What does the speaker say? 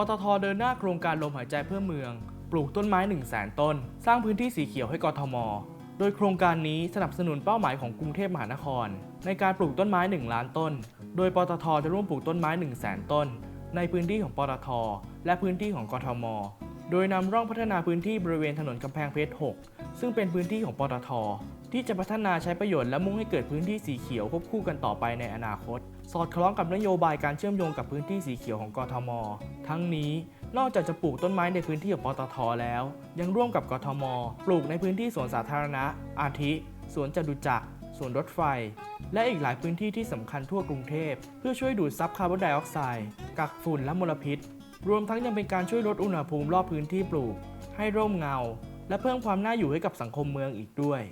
ปตทเดินหน้าโครงการลมหายใจเพื่อเมือง ปลูกต้นไม้1 0 0 0 0แสนต้น สร้างพื้นที่สีเขียวให้กทม โดยโครงการนี้สนับสนุนเป้าหมายของกรุงเทพมหานคร ในการปลูกต้นไม้ 1 ล้านต้น โดยปตทจะร่วมปลูกต้นไม้1 0 0 0 0แสนต้น ในพื้นที่ของปตทและพื้นที่ของกทม โดยนำร่องพัฒนาพื้นที่บริเวณถนนกำแพงเพชร 6 ซึ่งเป็นพื้นที่ของปตท ที่จะพัฒนาใช้ประโยชน์และมุ่งให้เกิดพื้นที่สีเขียวควบคู่กันต่อไปในอนาคต สอดคล้องกับนโยบายการเชื่อมโยงกับพื้นที่สีเขียวของกทม ทั้งนี้นอกจากจะปลูกต้นไม้ในพื้นที่ของปตทแล้ว ยังร่วมกับกทม ปลูกในพื้นที่สวนสาธารณะ อาทิ สวนจตุจักรสวนรถไฟ และอีกหลายพื้นที่ที่สำคัญทั่วกรุงเทพ เพื่อช่วยดูดซับคาร์บอนไดออกไซด์กักฝุ่นและมลพิษ รวมทั้งยังเป็นการช่วยลดอุณหภูมิรอบพื้นที่ปลูก ให้ร่มเงา และเพิ่มความน่าอยู่ให้กับสังคมเมืองอีกด้วย